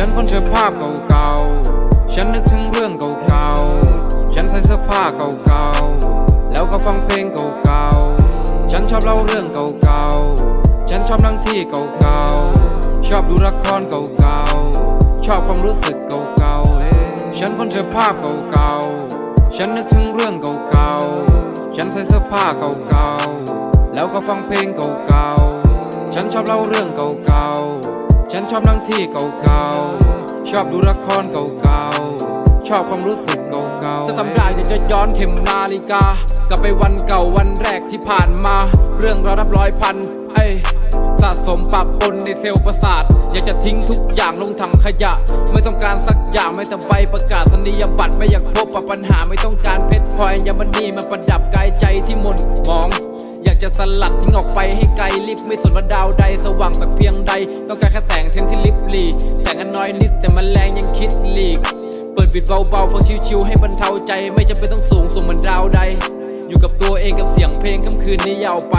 ฉันคนเจอภาพเก่าๆ ฉันนึกถึงเรื่องเก่าๆ ฉันใส่เสื้อผ้าเก่าๆ แล้วก็ฟังเพลงเก่าๆ ฉันชอบเล่าเรื่องเก่าๆ ฉันชอบนั่งที่เก่าๆ ชอบดูละครเก่าๆ ชอบความรู้สึกเก่าๆ ฉันคนเจอภาพเก่าๆ ฉันนึกถึงเรื่องเก่าๆ ฉันใส่เสื้อผ้าเก่าๆ แล้วก็ฟังเพลงเก่าๆ ฉันชอบเล่าเรื่องเก่าๆ ฉันชอบนั่งที่เก่าๆ ชอบดูละครเก่าๆ ชอบความรู้สึกเก่าๆถ้าทำได้อยากจะย้อนเข็มนาฬิกา กลับไปวันเก่าวันแรกที่ผ่านมา เรื่องราวนับร้อยพันเอ้ยสะสมปะปนในเซลล์ประสาท อยากจะทิ้งทุกอย่างลงถังขยะ ไม่ต้องการสักอย่างไม่แต่ใบประกาศนียบัตรไม่อยากพบปะปัญหาไม่ต้องการเพชรพลอยยามณีมาประดับกายใจที่หมนมองอยากจะสลัดทิ้งออกไปให้ไกลลิบไม่สนว่าดาวใด สว่างสักเพียงใด ต้องการแค่ บิดเบาๆ ฟังชิวๆให้บรรเทาใจ ไม่จำเป็นต้องสูงส่งเหมือนดาวใด อยู่กับตัวเองกับเสียงเพลงค่ำคืนนี้ยาวไป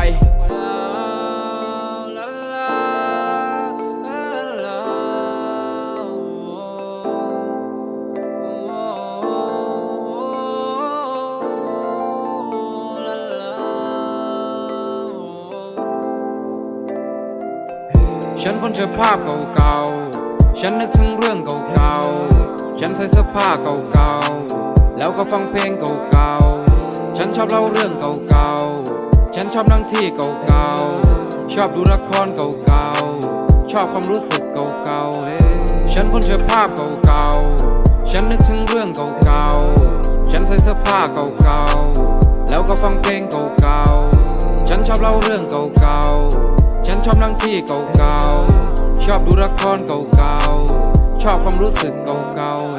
ฉันคนเจอภาพเก่าๆ ฉันนึกถึงเรื่องเก่าๆ ใส่เสื้อผ้าเก่าๆ แล้วก็ฟังเพลงเก่าๆ ฉันชอบเล่าเรื่องเก่าๆ ฉันชอบนั่งที่เก่าๆ ชอบดูละครเก่าๆ ชอบความรู้สึกเก่าๆ ฉันคนเจอภาพเก่าๆ ฉันนึกถึงเรื่องเก่าๆ ฉันใส่เสื้อผ้าเก่าๆ แล้วก็ฟังเพลงเก่าๆ ฉันชอบเล่าเรื่องเก่าๆ ฉันชอบนั่งที่เก่าๆ ชอบดูละครเก่าๆชอบความรู้สึกเก่าๆ